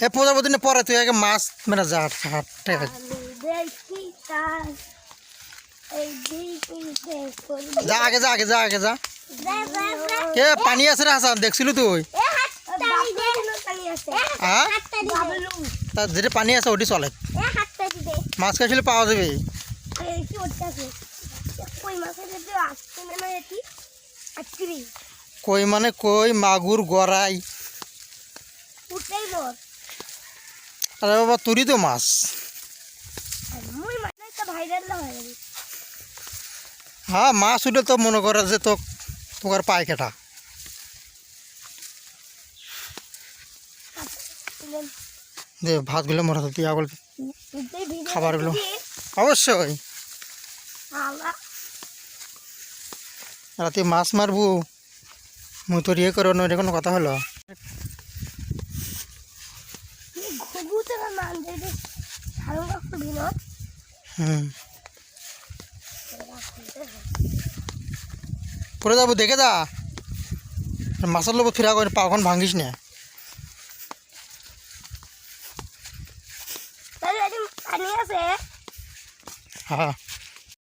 এ, প্রজাপতি পরে তুই আগে মাছ মানে যা হাট ঠিক আছে আমি দেখি। তার এই দিকে করবি যা, আগে যা আগে যা আগে যা। কে, পানি আছে রে হাসান, দেখছিলি তুই? যেটা পানি আছে, ওটি চলে। মাছ খাইছিলে, পাওয়া যাবে। কই মানে কই, মাগুর গড়াই। আরে বাবা তুরি তো মাছ। মানে হয়ে মাছ উঠে তো মনে করে যে তো তোমার পায় কেটা দে ভাতগুলো মরা তো ইয়াগুলো খাবারগুলো। অবশ্যই। রাতে মাছ মারবো। মুই তোর ইয়ে করো না এটা কোনো কথা হলো? পরে যাব দেখে যা। মাছের লোক ফিরা করে পাখন ভাঙিস না। হ্যাঁ।